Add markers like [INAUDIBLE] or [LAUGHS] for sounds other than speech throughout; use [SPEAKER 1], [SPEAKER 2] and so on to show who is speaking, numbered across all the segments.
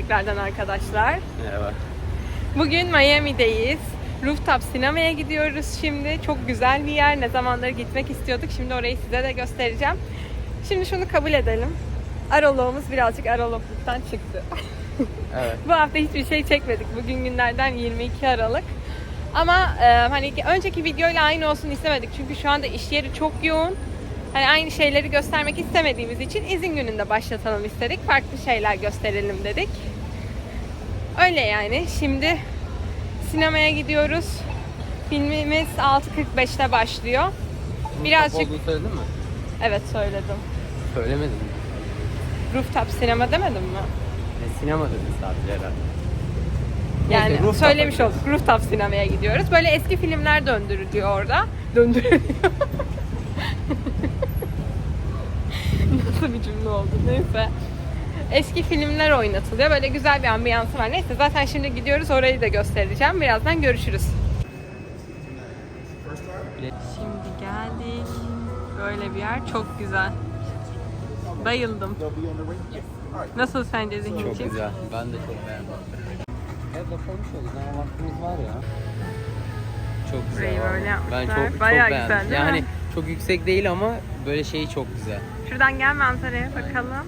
[SPEAKER 1] tekrardan arkadaşlar.
[SPEAKER 2] Merhaba.
[SPEAKER 1] Bugün Miami'deyiz. Rooftop sinemaya gidiyoruz şimdi. Çok güzel bir yer. Ne zamandır gitmek istiyorduk. Şimdi orayı size de göstereceğim. Şimdi şunu kabul edelim. Aroloğumuz birazcık arolokluktan çıktı. [LAUGHS]
[SPEAKER 2] Evet.
[SPEAKER 1] Bu hafta hiçbir şey çekmedik. Bugün günlerden 22 Aralık. Ama e, hani önceki videoyla aynı olsun istemedik. Çünkü şu anda iş yeri çok yoğun. Hani aynı şeyleri göstermek istemediğimiz için izin gününde başlatalım istedik. Farklı şeyler gösterelim dedik. Öyle yani. Şimdi sinemaya gidiyoruz. Filmimiz 6.45'te başlıyor. Birazcık
[SPEAKER 2] Olduğunu söyledin mi?
[SPEAKER 1] evet söyledim.
[SPEAKER 2] Söylemedin mi?
[SPEAKER 1] Rooftop sinema demedim mi?
[SPEAKER 2] E, sinema dedin sadece herhalde.
[SPEAKER 1] Yani
[SPEAKER 2] Neyse,
[SPEAKER 1] söylemiş olduk. Rooftop sinemaya gidiyoruz. Böyle eski filmler döndürülüyor orada. Döndürülüyor. [LAUGHS] Nasıl bir cümle oldu neyse. Eski filmler oynatılıyor. Böyle güzel bir ambiyansı var. Neyse zaten şimdi gidiyoruz. Orayı da göstereceğim. Birazdan görüşürüz. Şimdi geldik. Böyle bir yer. Çok güzel. Bayıldım. Nasıl sence
[SPEAKER 2] Çok
[SPEAKER 1] Zihin'ciğim?
[SPEAKER 2] güzel. Ben de çok beğendim. Evet bakalım şöyle. Vaktimiz var ya. Çok güzel.
[SPEAKER 1] Burayı böyle yapmışlar.
[SPEAKER 2] Ben çok,
[SPEAKER 1] Bayağı
[SPEAKER 2] çok beğendim.
[SPEAKER 1] güzel,
[SPEAKER 2] yani
[SPEAKER 1] mi?
[SPEAKER 2] Çok yüksek değil ama böyle şeyi çok güzel.
[SPEAKER 1] Şuradan gel manzaraya bakalım.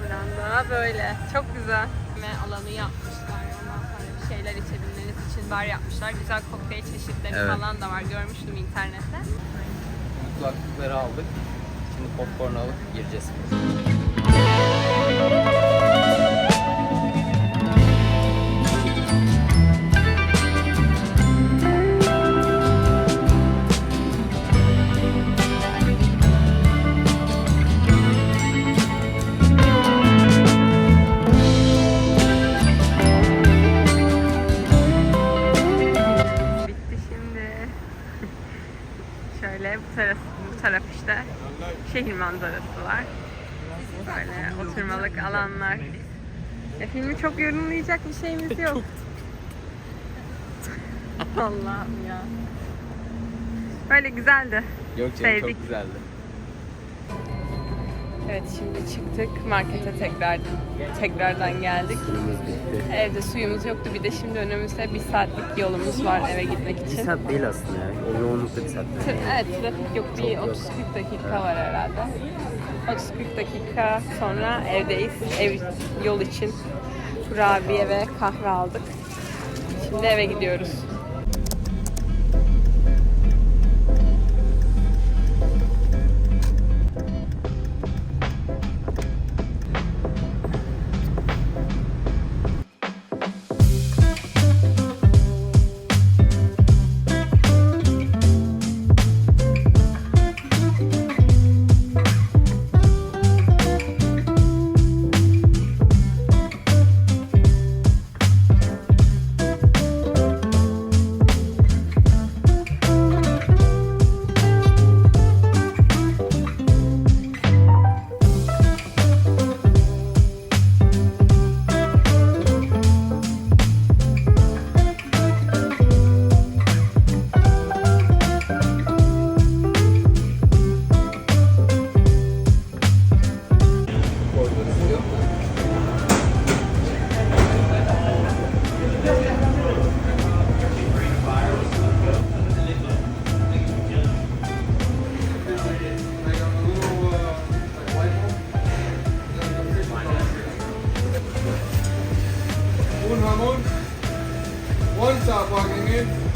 [SPEAKER 1] Buradan da böyle. Çok güzel. Ve alanı yapmışlar. Ondan sonra bir şeyler içebilmeniz için bar yapmışlar. Güzel kokteyl çeşitleri
[SPEAKER 2] Evet.
[SPEAKER 1] falan da var. Görmüştüm internette.
[SPEAKER 2] Kulaklıkları aldık. Şimdi popcorn alıp gireceğiz.
[SPEAKER 1] Manzarası var. Böyle oturmalık alanlar. Ya filmi çok yorumlayacak bir şeyimiz yok. [LAUGHS] Allah'ım ya. Böyle güzeldi.
[SPEAKER 2] Yok canım
[SPEAKER 1] Sevdik.
[SPEAKER 2] çok güzeldi.
[SPEAKER 1] Evet şimdi çıktık markete tekrar tekrardan geldik.
[SPEAKER 2] Suyumuz bitti.
[SPEAKER 1] Evde suyumuz yoktu bir de şimdi önümüzde bir saatlik yolumuz var eve gitmek
[SPEAKER 2] Bir
[SPEAKER 1] için.
[SPEAKER 2] saat değil aslında ya. O yoğunlukta bir saat değil.
[SPEAKER 1] Evet trafik yok bir 30-40 dakika var herhalde. 30-40 dakika sonra evdeyiz. Ev yol için kurabiye ve kahve aldık. Şimdi eve gidiyoruz.
[SPEAKER 3] One stop walking in,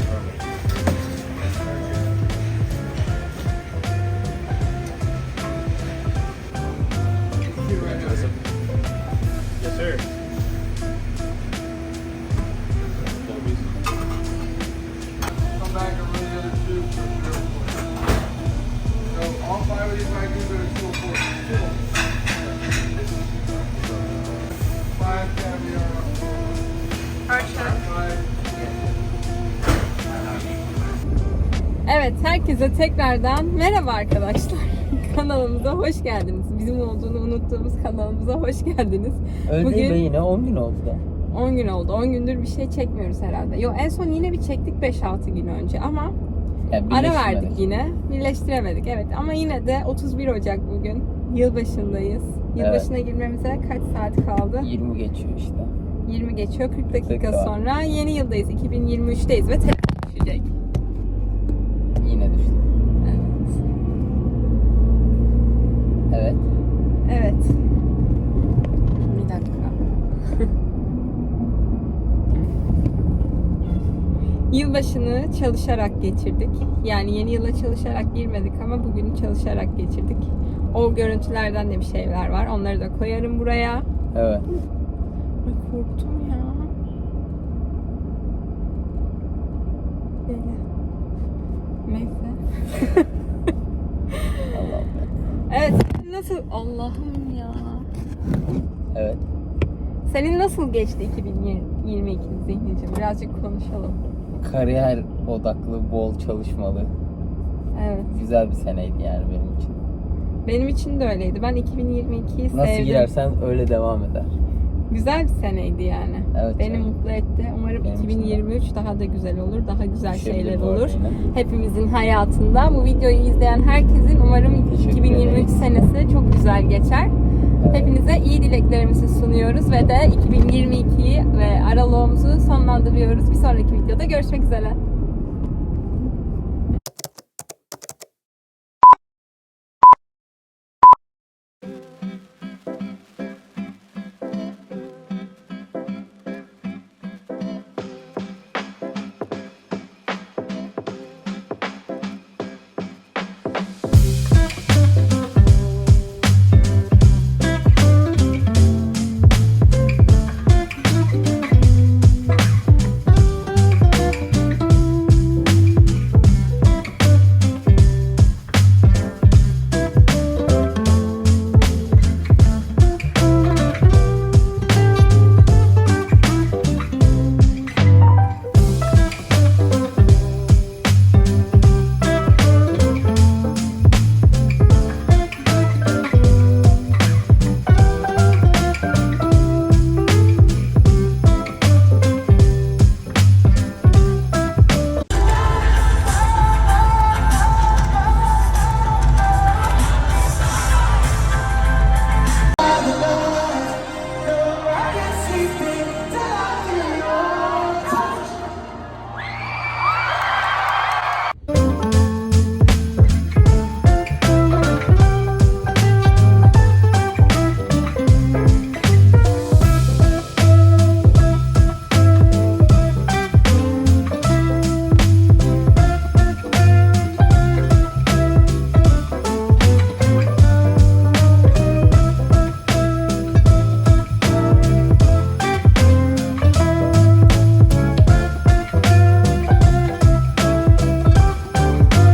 [SPEAKER 1] Evet herkese tekrardan merhaba arkadaşlar. [LAUGHS] Kanalımıza hoş geldiniz. Bizim olduğunu unuttuğumuz kanalımıza hoş geldiniz.
[SPEAKER 2] Öyle
[SPEAKER 1] Bugün-
[SPEAKER 2] değil yine 10 gün oldu da.
[SPEAKER 1] 10 gün oldu. 10 gündür bir şey çekmiyoruz herhalde. Yo en son yine bir çektik 5-6 gün önce ama
[SPEAKER 2] Yani
[SPEAKER 1] ara verdik yine. Birleştiremedik evet ama yine de 31 Ocak bugün. Yılbaşındayız. Yılbaşına girmemize kaç saat kaldı?
[SPEAKER 2] 20 geçiyor işte.
[SPEAKER 1] 20 geçiyor. 40 dakika
[SPEAKER 2] dakika var.
[SPEAKER 1] sonra yeni yıldayız. 2023'teyiz ve telefon düşecek. Evet. Bir dakika. [LAUGHS] Yılbaşını çalışarak geçirdik. Yani yeni yıla çalışarak girmedik ama bugünü çalışarak geçirdik. O görüntülerden de bir şeyler var. Onları da koyarım buraya.
[SPEAKER 2] Evet.
[SPEAKER 1] Ay korktum ya. Böyle. Neyse. [LAUGHS] Evet. Nasıl? Allah'ım ya.
[SPEAKER 2] Evet.
[SPEAKER 1] Senin nasıl geçti 2022 Zihni'cim? Birazcık konuşalım.
[SPEAKER 2] Kariyer odaklı, bol çalışmalı.
[SPEAKER 1] Evet.
[SPEAKER 2] Güzel bir seneydi yani benim için.
[SPEAKER 1] Benim için de öyleydi. Ben 2022'yi
[SPEAKER 2] Nasıl
[SPEAKER 1] sevdim.
[SPEAKER 2] girersen öyle devam eder.
[SPEAKER 1] Güzel bir seneydi yani.
[SPEAKER 2] Evet,
[SPEAKER 1] Beni
[SPEAKER 2] evet.
[SPEAKER 1] mutlu etti. Umarım
[SPEAKER 2] Benim için de.
[SPEAKER 1] 2023 daha da güzel olur. Daha güzel
[SPEAKER 2] Düşebilir
[SPEAKER 1] şeyler olur.
[SPEAKER 2] yine.
[SPEAKER 1] Hepimizin hayatında. Bu videoyu izleyen herkesin umarım
[SPEAKER 2] Teşekkür
[SPEAKER 1] 2023
[SPEAKER 2] ederiz.
[SPEAKER 1] senesi çok güzel geçer.
[SPEAKER 2] Evet.
[SPEAKER 1] Hepinize iyi dileklerimizi sunuyoruz ve de 2022'yi ve aralığımızı sonlandırıyoruz. Bir sonraki videoda görüşmek üzere.